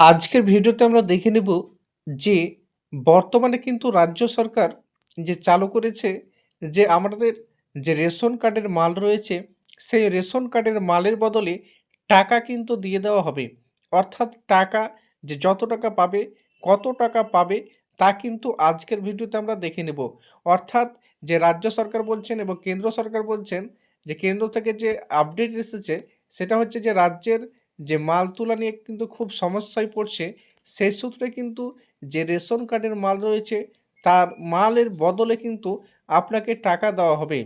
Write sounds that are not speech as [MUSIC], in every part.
আজকের ভিডিওতে আমরা দেখে নেব যে বর্তমানে কিন্তু রাজ্য সরকার যে চালু করেছে, যে আমাদের যে রেশন কার্ডের মাল রয়েছে, সেই রেশন কার্ডের মালের বদলে টাকা কিন্তু দিয়ে দেওয়া হবে। অর্থাৎ টাকা যে যত টাকা পাবে, কত টাকা পাবে, তা কিন্তু আজকের ভিডিওতে আমরা দেখে নেব। অর্থাৎ যে রাজ্য সরকার বলছেন এবং কেন্দ্র সরকার বলছেন, যে কেন্দ্র থেকে যে আপডেট এসেছে, সেটা হচ্ছে যে রাজ্যের যে মাল তোলা নিয়ে কিন্তু খুব সমস্যায় পড়ছে, সেই সূত্রে কিন্তু যে রেশন কার্ডের মাল রয়েছে, তার মালের বদলে কিন্তু আপনাকে টাকা দেওয়া হবে।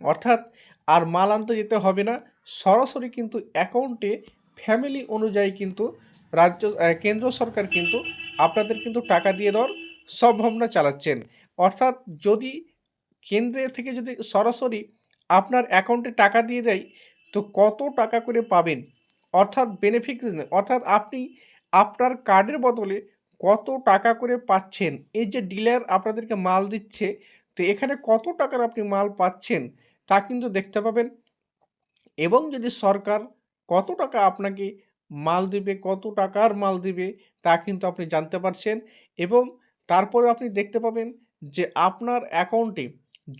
অর্থাৎ আর মাল আনতে যেতে হবে না, সরাসরি কিন্তু অ্যাকাউন্টে ফ্যামিলি অনুযায়ী কিন্তু রাজ্য কেন্দ্র সরকার কিন্তু আপনাদের কিন্তু টাকা দিয়ে দেওয়ার সম্ভাবনা চালাচ্ছেন। অর্থাৎ যদি কেন্দ্রে থেকে যদি সরাসরি আপনার অ্যাকাউন্টে টাকা দিয়ে দেয়, তো কত টাকা করে পাবেন? অর্থাৎ বেনিফিট অর্থাৎ আপনি আপনার কার্ডের বদলে কত টাকা করে পাচ্ছেন, এই যে ডিলার আপনাদেরকে মাল দিচ্ছে, তো এখানে কত টাকার আপনি মাল পাচ্ছেন তা কিন্তু দেখতে পাবেন। এবং যদি সরকার কত টাকা আপনাকে মাল দিবে, কত টাকার মাল দিবে তা কিন্তু আপনি জানতে পারছেন। এবং তারপরে আপনি দেখতে পাবেন যে আপনার অ্যাকাউন্টে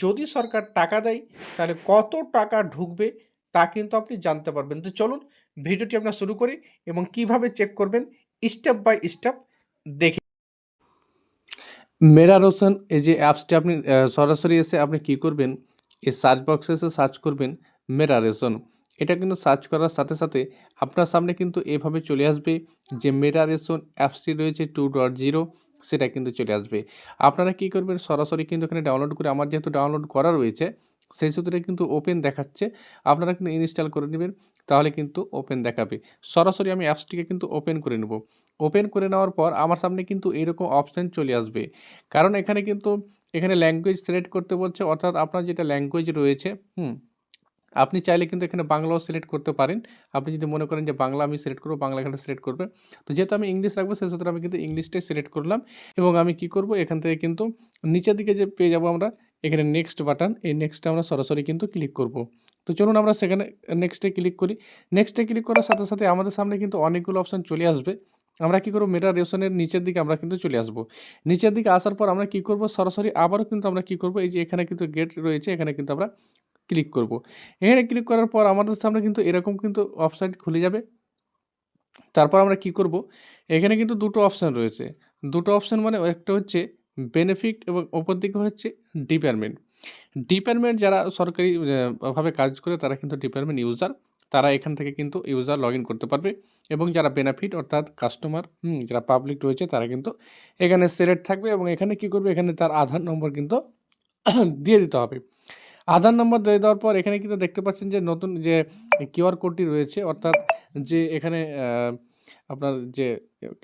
যদি সরকার টাকা দেয়, তাহলে কত টাকা ঢুকবে তা কিন্তু আপনি জানতে পারবেন। তো চলুন ভিডিওটি আমরা শুরু করি এবং কীভাবে চেক করবেন স্টেপ বাই স্টেপ দেখে। মেরা রোশন এই যে অ্যাপসটি আপনি সরাসরি এসে আপনি কি করবেন, এই সার্চ বক্সে এসে সার্চ করবেন মেরা রেশন এটা কিন্তু সার্চ করার সাথে সাথে আপনার সামনে কিন্তু এভাবে চলে আসবে যে মেরা রেশন অ্যাপসটি রয়েছে টু ডট জিরো সেটা কিন্তু চলে আসবে। আপনারা কি করবেন, সরাসরি কিন্তু এখানে ডাউনলোড করে, আমার যেহেতু ডাউনলোড করা রয়েছে সেই সূত্রে কিন্তু ওপেন দেখাচ্ছে। আপনারা কিন্তু ইনস্টল করে নেবেন, তাহলে কিন্তু ওপেন দেখাবে। সরাসরি আমি অ্যাপসটিকে কিন্তু ওপেন করে নেব। ওপেন করে নেওয়ার পর আমার সামনে কিন্তু এরকম অপশান চলে আসবে। কারণ এখানে কিন্তু, এখানে ল্যাঙ্গুয়েজ সিলেক্ট করতে বলছে, অর্থাৎ আপনার যেটা ল্যাঙ্গুয়েজ রয়েছে, হুম, আপনি চাইলে কিন্তু এখানে বাংলাও সিলেক্ট করতে পারেন। আপনি যদি মনে করেন যে বাংলা আমি সিলেক্ট করব, বাংলা এখানে সিলেক্ট করবে। তো যেহেতু আমি ইংলিশ রাখব, সেই সূত্রে আমি কিন্তু ইংলিশটাই সিলেক্ট করলাম। এবং আমি কি করব, এখান থেকে কিন্তু নিচের দিকে যে পেয়ে যাব আমরা এখানে নেক্সট বাটন এই নেক্সটটা আমরা সরাসরি কিন্তু ক্লিক করব। তো চলুন আমরা সেখানে নেক্সটে ক্লিক করি। নেক্সটে ক্লিক করার সাথে সাথে আমাদের সামনে কিন্তু অনেকগুলো অপশান চলে আসবে। আমরা কী করব? মেটা রেশনের নিচের দিকে আমরা কিন্তু চলে আসব। নিচের দিকে আসার পর আমরা কি করব? সরাসরি আবারও কিন্তু আমরা কি করব? এই যে এখানে কিন্তু গেট রয়েছে, এখানে কিন্তু আমরা ক্লিক করব। এখানে ক্লিক করার পর আমাদের সামনে কিন্তু এরকম কিন্তু ওয়েবসাইট খুলে যাবে। তারপর আমরা কি করব? এখানে কিন্তু দুটো অপশান রয়েছে। দুটো অপশান মানে একটা হচ্ছে বেনিফিট এবং ওপর দিকে হচ্ছে ডিপার্টমেন্ট ডিপার্টমেন্ট যারা সরকারি ভাবে কাজ করে তারা কিন্তু ডিপার্টমেন্ট ইউজার তারা এখান থেকে কিন্তু ইউজার লগ করতে পারবে এবং যারা বেনিফিট অর্থাৎ কাস্টমার যারা পাবলিক রয়েছে তারা কিন্তু এখানে সিলেক্ট থাকবে এবং এখানে কি করবে? এখানে তার আধার নম্বর কিন্তু [COUGHS] দিয়ে দিতে হবে। আধার নম্বর দিয়ে দেওয়ার পর এখানে কিন্তু দেখতে পাচ্ছেন যে নতুন যে কিউআর কোডটি রয়েছে অর্থাৎ যে এখানে আপনার যে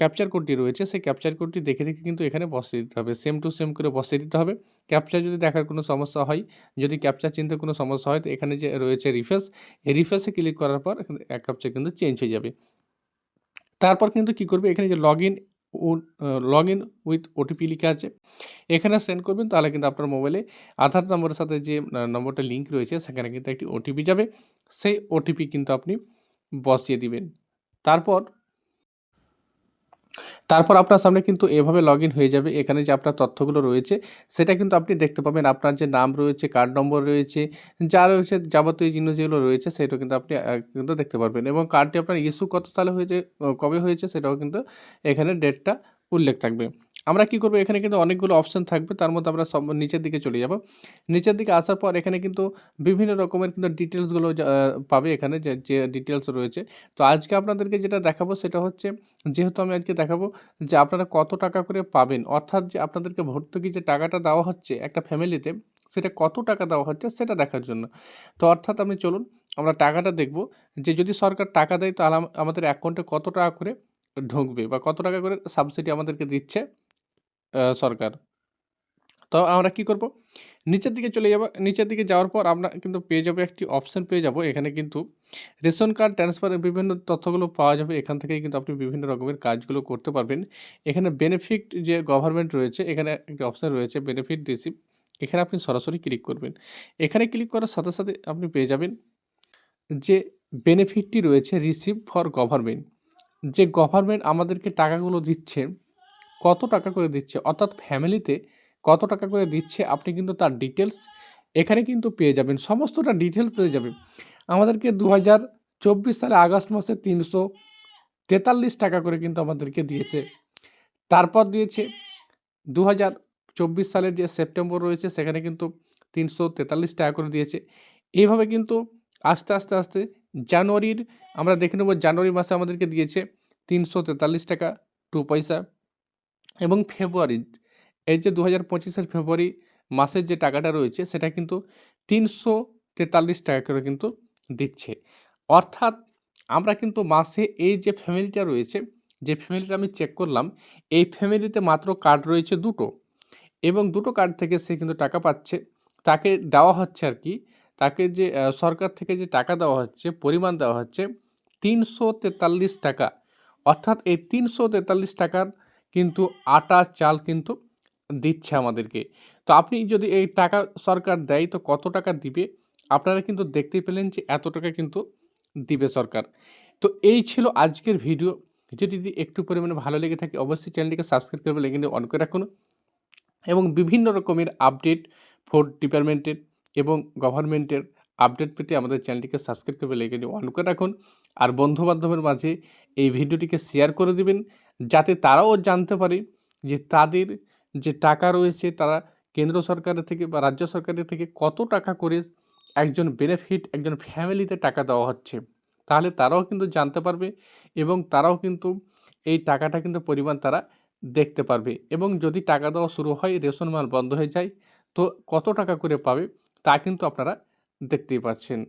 ক্যাপচার কোডটি রয়েছে, সেই ক্যাপচার কোডটি দেখে দেখে কিন্তু এখানে বসিয়ে দিতে হবে। সেম টু সেম করে বসিয়ে দিতে হবে। ক্যাপচার যদি দেখার কোনো সমস্যা হয়, যদি ক্যাপচার চিনতে কোনো সমস্যা হয়, তো এখানে যে রয়েছে রিফ্রেশ এই রিফ্রেশে ক্লিক করার পর এক ক্যাপচার কিন্তু চেঞ্জ হয়ে যাবে। তারপর কিন্তু কি করবে? এখানে যে log in log in with OTP লেখা আছে, এখানে সেন্ড করবেন, তাহলে কিন্তু আপনার মোবাইলে আধার নম্বরের সাথে যে নম্বরটা লিঙ্ক রয়েছে, সেখানে কিন্তু একটি ওটিপি যাবে। সেই ওটিপি কিন্তু আপনি বসিয়ে দিবেন। তারপর তারপর আপনার সামনে কিন্তু এভাবে লগ হয়ে যাবে। এখানে যে আপনার তথ্যগুলো রয়েছে, সেটা কিন্তু আপনি দেখতে পাবেন। আপনার যে নাম রয়েছে কার্ড নম্বর রয়েছে, যা রয়েছে, যাবতীয় জিনিস যেগুলো রয়েছে, সেটাও কিন্তু আপনি কিন্তু দেখতে পারবেন। এবং কার্ডটি আপনার ইস্যু কত সালে হয়েছে কবে হয়েছে, সেটাও কিন্তু এখানে ডেটটা উল্লেখ থাকবে। আমরা কি করব? এখানে কিন্তু অনেকগুলো অপশন থাকবে। তার মধ্যে আমরা সব নিচের দিকে চলে যাব। নিচের দিকে আসার পর এখানে কিন্তু বিভিন্ন রকমের কিন্তু ডিটেলসগুলো পাবে এখানে যে ডিটেলস রয়েছে। তো আজকে আপনাদেরকে যেটা দেখাবো সেটা হচ্ছে, যেহেতু আমি আজকে দেখাবো যে আপনারা কত টাকা করে পাবেন, অর্থাৎ যে আপনাদেরকে ভর্তুকি যে টাকাটা দেওয়া হচ্ছে একটা ফ্যামিলিতে সেটা কত টাকা দেওয়া হচ্ছে সেটা দেখার জন্য। তো অর্থাৎ আপনি চলুন, আমরা টাকাটা দেখব। যে যদি সরকার টাকা দেয়, তাহলে আম- আমাদের অ্যাকাউন্টে কত টাকা করে ঢুকবে বা কত টাকা করে সাবসিডি আমাদেরকে দিচ্ছে? সরকার। তো আমরা কি করব? নিচের দিকে চলে যাব। নিচের দিকে যাওয়ার পর আমরা কিন্তু পেয়ে যাব, একটি অপশন পেয়ে যাব। এখানে কিন্তু রেশন কার্ড ট্রান্সফারের বিভিন্ন তথ্যগুলো পাওয়া যাবে। এখান থেকেই কিন্তু আপনি বিভিন্ন রকমের কাজগুলো করতে পারবেন। এখানে বেনিফিট যে গভর্নমেন্ট রয়েছে, এখানে একটি অপশন রয়েছে বেনিফিট রিসিভ এখানে আপনি সরাসরি ক্লিক করবেন। এখানে ক্লিক করার সাথে সাথে আপনি পেয়ে যাবেন যে বেনিফিটটি রয়েছে রিসিভ ফর গভর্নমেন্ট যে গভর্নমেন্ট আমাদেরকে টাকাগুলো দিচ্ছে কত টাকা করে দিচ্ছে, অর্থাৎ ফ্যামিলিতে কত টাকা করে দিচ্ছে আপনি কিন্তু তার ডিটেলস এখানে কিন্তু পেয়ে যাবেন, সমস্তটা ডিটেলস পেয়ে যাবেন। আমাদেরকে দু চব্বিশ সালে আগস্ট মাসে তিনশো তেতাল্লিশ টাকা করে কিন্তু আমাদেরকে দিয়েছে। তারপর দিয়েছে দু হাজার চব্বিশ সালের যে সেপ্টেম্বর রয়েছে, সেখানে কিন্তু তিনশো তেতাল্লিশ টাকা করে দিয়েছে। এইভাবে কিন্তু আস্তে আস্তে আস্তে জানুয়ারির, আমরা দেখে নেব জানুয়ারি মাসে আমাদেরকে দিয়েছে তিনশো তেতাল্লিশ টাকা, টু পয়সা। এবং ফেব্রুয়ারি, এই যে দু হাজার পঁচিশের ফেব্রুয়ারি মাসের যে টাকাটা রয়েছে, সেটা কিন্তু তিনশো তেতাল্লিশ টাকা করে কিন্তু দিচ্ছে। অর্থাৎ আমরা কিন্তু মাসে এই যে ফ্যামিলিটা রয়েছে, যে ফ্যামিলিটা আমি চেক করলাম, এই ফ্যামিলিতে মাত্র কার্ড রয়েছে দুটো। এবং দুটো কার্ড থেকে সে কিন্তু টাকা পাচ্ছে। তাকে দেওয়া হচ্ছে আর কি, তাকে যে সরকার থেকে যে টাকা দেওয়া হচ্ছে, পরিমাণ দেওয়া হচ্ছে তিনশো তেতাল্লিশ টাকা। অর্থাৎ এই তিনশো তেতাল্লিশ টাকার কিন্তু আটা, চাল কিন্তু দিচ্ছে আমাদেরকে। তো আপনি যদি এই টাকা সরকার দেয়, তো কত টাকা দিবে? আপনারা কিন্তু দেখতে পেলেন যে এত টাকা কিন্তু দিবে সরকার। তো এই ছিল আজকের ভিডিও। যদি একটু পরিমাণে ভালো লেগে থাকে, অবশ্যই চ্যানেলটিকে সাবস্ক্রাইব করবে লেগে অন করে রাখুন এবং বিভিন্ন রকমের আপডেট ফোর্থ ডিপার্টমেন্টের এবং গভর্নমেন্টের আপডেট পেতে আমাদের চ্যানেলটিকে সাবস্ক্রাইব করবে লেগে অন করে রাখুন। আর বন্ধুবান্ধবের মাঝে এই ভিডিওটিকে শেয়ার করে দিবেন। যাতে তারাও জানতে পারে যে তাদের যে টাকা রয়েছে, তারা কেন্দ্র সরকারের থেকে বা রাজ্য সরকারের থেকে কত টাকা করে একজন বেনিফিট একজন ফ্যামিলিতে টাকা দেওয়া হচ্ছে। তাহলে তারাও কিন্তু জানতে পারবে এবং তারাও কিন্তু এই টাকাটা কিন্তু পরিমাণ তারা দেখতে পারবে। এবং যদি টাকা দেওয়া শুরু হয়, রেশন মাল বন্ধ হয়ে যায়, তো কত টাকা করে পাবে তা কিন্তু আপনারা দেখতেই পাচ্ছেন।